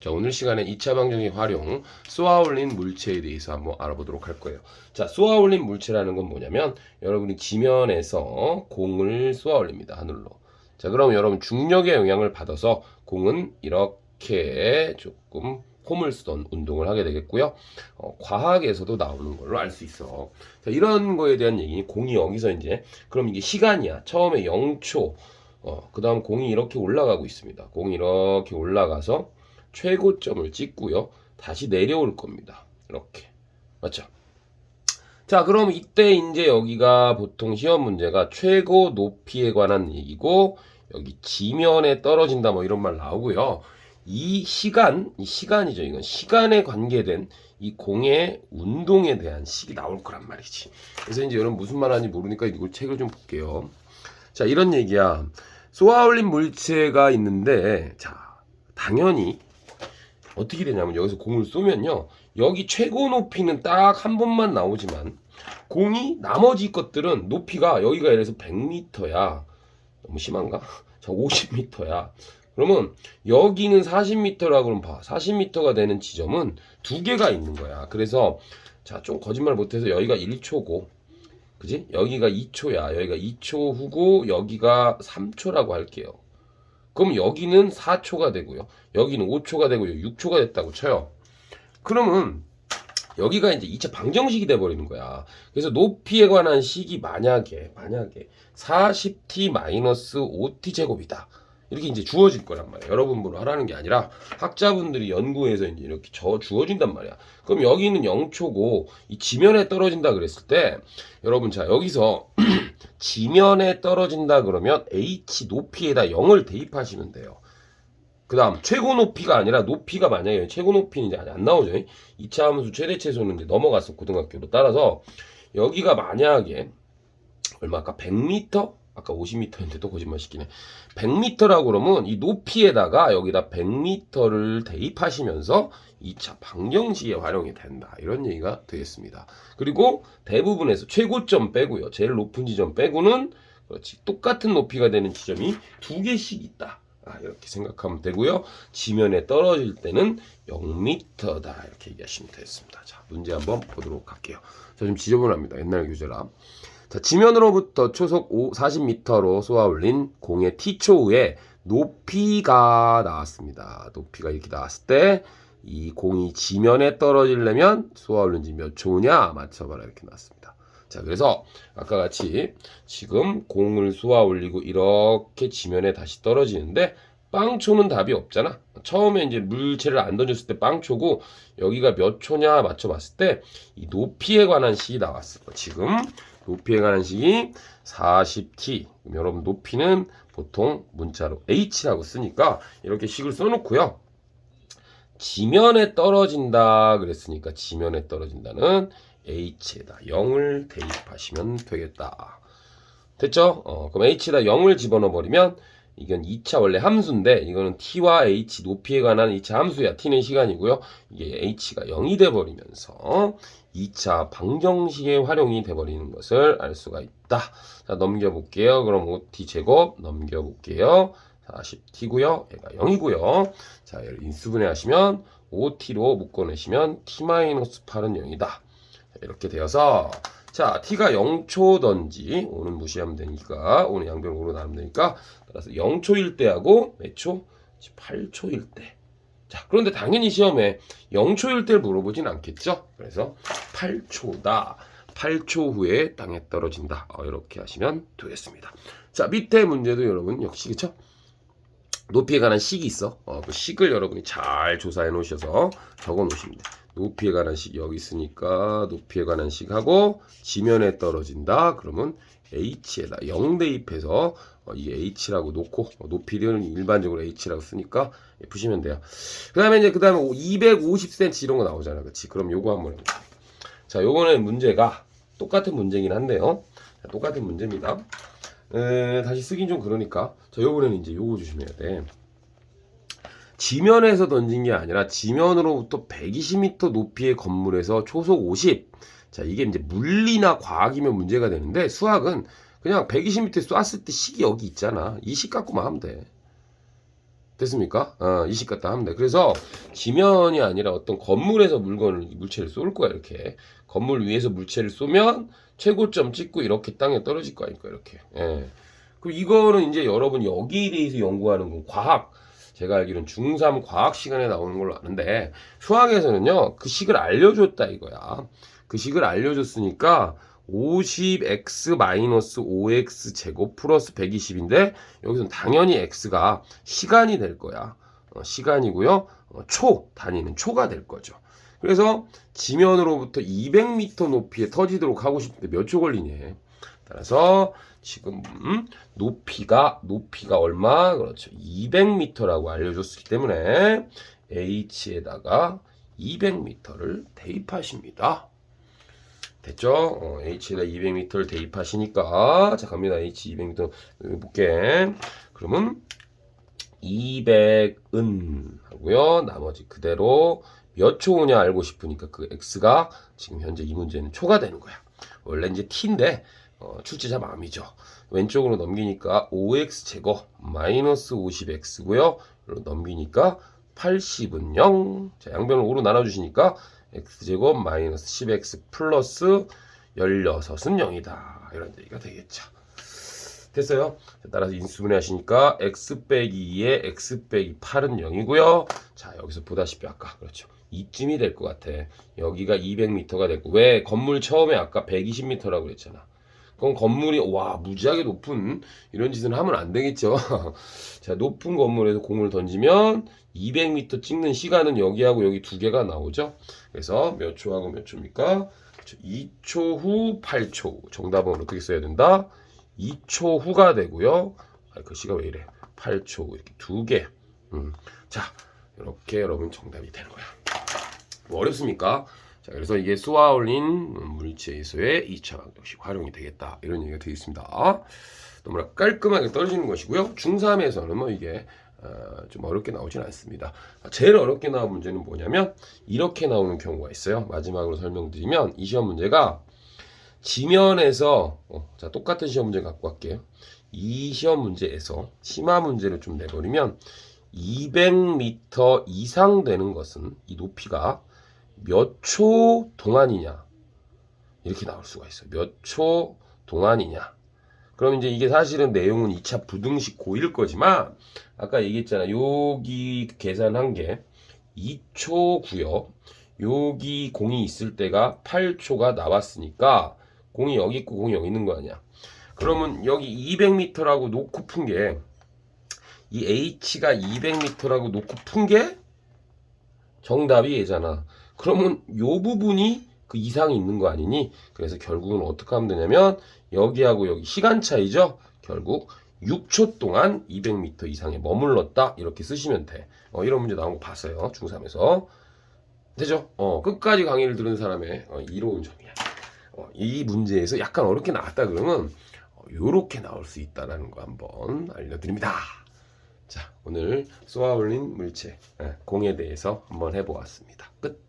자, 오늘 시간에 2차 방정식 활용, 쏘아올린 물체에 대해서 한번 알아보도록 할 거예요. 자, 쏘아올린 물체라는 건 뭐냐면, 여러분이 지면에서 공을 쏘아올립니다, 하늘로. 자, 그럼 여러분 중력의 영향을 받아서 공은 이렇게 조금 홈을 쓰던 운동을 하게 되겠고요. 어, 과학에서도 나오는 걸로 알 수 있어. 자, 이런 거에 대한 얘기, 공이 여기서 이제, 그럼 이게 시간이야. 처음에 0초, 어, 그 다음 공이 이렇게 올라가고 있습니다. 공이 이렇게 올라가서 최고점을 찍고요. 다시 내려올 겁니다. 이렇게. 맞죠? 자, 그럼 이때 이제 여기가 보통 시험 문제가 최고 높이에 관한 얘기고, 여기 지면에 떨어진다 뭐 이런 말 나오고요. 이 시간, 이 시간이죠. 이건 시간에 관계된 이 공의 운동에 대한 식이 나올 거란 말이지. 그래서 이제 여러분 무슨 말 하는지 모르니까 이걸 책을 좀 볼게요. 자, 이런 얘기야. 쏘아올린 물체가 있는데, 자, 당연히 어떻게 되냐면 여기서 공을 쏘면요. 여기 최고 높이는 딱 한 번만 나오지만 공이 나머지 것들은 높이가 여기가 예를 들어서 100m야. 너무 심한가? 자, 50m야. 그러면 여기는 40m라고 그러면 봐. 40m가 되는 지점은 두 개가 있는 거야. 그래서 자, 좀 거짓말 못 해서 여기가 1초고 그지? 여기가 2초야. 여기가 2초 후고 여기가 3초라고 할게요. 그럼 여기는 4초가 되고요. 여기는 5초가 되고요. 6초가 됐다고 쳐요. 그러면 여기가 이제 2차 방정식이 돼 버리는 거야. 그래서 높이에 관한 식이 만약에 만약에 40t-5t 제곱이다. 이렇게 이제 주어질 거란 말이야. 여러분으로 하라는 게 아니라 학자분들이 연구해서 이제 이렇게 저 주어진단 말이야. 그럼 여기는 0초고 이 지면에 떨어진다 그랬을 때 여러분 자 여기서 지면에 떨어진다 그러면 h 높이에다 0을 대입하시면 돼요. 그 다음 최고 높이가 아니라 높이가 만약에 최고 높이는 이제 안 나오죠. 2차 함수 최대 최소는 이제 넘어갔어 고등학교로 따라서 여기가 만약에 얼마 아까 100m 아까 50m인데 또 거짓말 시키네 100m라고 그러면 이 높이에다가 여기다 100m를 대입하시면서 2차 방정식에 활용이 된다 이런 얘기가 되겠습니다 그리고 대부분에서 최고점 빼고요 제일 높은 지점 빼고는 그렇지 똑같은 높이가 되는 지점이 두 개씩 있다 아, 이렇게 생각하면 되고요. 지면에 떨어질 때는 0m다 이렇게 얘기하시면 되겠습니다. 자, 문제 한번 보도록 할게요. 자, 좀 지저분합니다. 옛날 교재라. 자, 지면으로부터 초속 5, 40m로 쏘아 올린 공의 t초 후에 높이가 나왔습니다. 높이가 이렇게 나왔을 때 이 공이 지면에 떨어지려면 쏘아 올린 지몇 초냐 맞춰봐라 이렇게 나왔습니다. 자, 그래서 아까 같이 지금 공을 쏘아 올리고 이렇게 지면에 다시 떨어지는데 빵초는 답이 없잖아. 처음에 이제 물체를 안 던졌을 때 빵초고 여기가 몇 초냐 맞춰봤을 때 이 높이에 관한 식이 나왔어. 지금 높이에 관한 식이 40t. 그럼 여러분 높이는 보통 문자로 h라고 쓰니까 이렇게 식을 써놓고요. 지면에 떨어진다 그랬으니까 지면에 떨어진다는 h에다 0을 대입하시면 되겠다. 됐죠? 어, 그럼 h에다 0을 집어넣어 버리면 이건 2차 원래 함수인데 이거는 t와 h 높이에 관한 2차 함수야. t는 시간이고요. 이게 h가 0이 돼 버리면서 2차 방정식의 활용이 돼 버리는 것을 알 수가 있다. 자, 넘겨 볼게요. 그럼 5t 제곱 넘겨 볼게요. 40t고요. 얘가 0이고요. 자, 얘를 인수분해 하시면 5t로 묶어내시면 t-8은 0이다. 이렇게 되어서 자 t가 0초던지 오는 무시하면 되니까 오는 양변 5로 나누면 되니까 따라서 0초일 때하고 몇 초? 8초일 때. 자 그런데 당연히 시험에 0초일 때를 물어보진 않겠죠. 그래서 8초다. 8초 후에 땅에 떨어진다. 어, 이렇게 하시면 되겠습니다. 자 밑에 문제도 여러분 역시 그쵸? 높이에 관한 식이 있어. 어, 그 식을 여러분이 잘 조사해 놓으셔서 적어 놓으시면 돼요. 높이에 관한 식 여기 있으니까 높이에 관한 식 하고 지면에 떨어진다. 그러면 h에다 0 대입해서 어, 이게 h라고 놓고 어, 높이는 일반적으로 h라고 쓰니까 푸시면 돼요. 그 다음에 이제 그 다음에 250cm 이런 거 나오잖아. 그렇지? 그럼 요거 한번 해볼게요. 자, 요거는 문제가 똑같은 문제긴 한데요. 자, 똑같은 문제입니다. 에, 다시 쓰긴 좀 그러니까. 자, 요번에는 이제 요거 조심해야 돼. 지면에서 던진 게 아니라 지면으로부터 120m 높이의 건물에서 초속 50. 자, 이게 이제 물리나 과학이면 문제가 되는데 수학은 그냥 120m 쐈을 때 식이 여기 있잖아. 이 식 갖고만 하면 돼. 됐습니까? 어, 이식 갖다 하면 돼. 그래서 지면이 아니라 어떤 건물에서 물건을 물체를 쏠 거야 이렇게 건물 위에서 물체를 쏘면 최고점 찍고 이렇게 땅에 떨어질 거 아닙니까 이렇게. 예. 그럼 이거는 이제 여러분 여기에 대해서 연구하는 건 과학. 제가 알기로는 중3 과학 시간에 나오는 걸로 아는데 수학에서는요 그 식을 알려줬다 이거야. 그 식을 알려줬으니까 50x 마이너스 5x 제곱 플러스 120인데 여기서는 당연히 x가 시간이 될 거야. 어, 시간이고요. 어, 초 단위는 초가 될 거죠. 그래서 지면으로부터 200m 높이에 터지도록 하고 싶은데 몇 초 걸리니? 따라서 지금 음, 높이가 높이가 얼마? 그렇죠. 200m라고 알려줬기 때문에 h에다가 200m를 대입하십니다. 됐죠? 어, h에다 200m를 대입하시니까 자 갑니다. h 200m 볼게. 그러면 200은 하고요. 나머지 그대로 몇 초냐 알고 싶으니까 그 x가 지금 현재 이 문제는 초가 되는 거야. 원래 이제 t인데 어, 출제자 마음이죠. 왼쪽으로 넘기니까 5x 제곱 마이너스 50x고요. 이로 넘기니까 80은 0. 자, 양변을 5로 나눠주시니까 x 제곱 마이너스 10x 플러스 16은 0이다. 이런 얘기가 되겠죠. 됐어요. 자, 따라서 인수분해 하시니까 x 빼기 2에 x 빼기 8은 0이고요. 자 여기서 보다시피 아까 그렇죠. 이쯤이 될 것 같아. 여기가 200m가 됐고 왜 건물 처음에 아까 120m라고 그랬잖아. 그럼 건물이 와 무지하게 높은 이런 짓은 하면 안 되겠죠. 자 높은 건물에서 공을 던지면 200m 찍는 시간은 여기하고 여기 두 개가 나오죠. 그래서 몇 초하고 몇 초입니까? 2초 후 8초. 정답은 어떻게 써야 된다? 2초 후가 되고요. 아, 글씨가 왜 이래? 8초 이렇게 두 개. 음. 자, 이렇게 여러분 정답이 되는 거야. 뭐 어렵습니까? 자, 그래서 이게 쏘아 올린 물체에서의 2차 방정식 활용이 되겠다. 이런 얘기가 되어 있습니다. 너무나 깔끔하게 떨어지는 것이고요. 중3에서는 뭐 이게 어, 좀 어렵게 나오진 않습니다. 제일 어렵게 나온 문제는 뭐냐면 이렇게 나오는 경우가 있어요. 마지막으로 설명드리면 이 시험 문제가 지면에서 어, 자 똑같은 시험 문제 갖고 갈게요. 이 시험 문제에서 심화 문제를 좀 내버리면 200m 이상 되는 것은 이 높이가 몇 초 동안이냐 이렇게 나올 수가 있어요. 몇 초 동안이냐. 그럼 이제 이게 사실은 내용은 2차 부등식 고일 거지만 아까 얘기했잖아. 여기 계산한 게 2초고요. 여기 공이 있을 때가 8초가 나왔으니까 공이 여기 있고 공이 여기 있는 거 아니야. 그러면 여기 200m라고 놓고 푼 게 이 h가 200m라고 놓고 푼 게 정답이 얘잖아. 그러면 요 부분이 그 이상이 있는 거 아니니? 그래서 결국은 어떻게 하면 되냐면 여기하고 여기 시간 차이죠. 결국 6초 동안 200m 이상에 머물렀다 이렇게 쓰시면 돼. 어, 이런 문제 나온 거 봤어요. 중3에서. 되죠? 어, 끝까지 강의를 들은 사람의 어, 이로운 점이야. 어, 이 문제에서 약간 어렵게 나왔다 그러면 어, 요렇게 나올 수 있다라는 거 한번 알려드립니다. 자, 오늘 쏘아 올린 물체 예, 공에 대해서 한번 해보았습니다. 끝.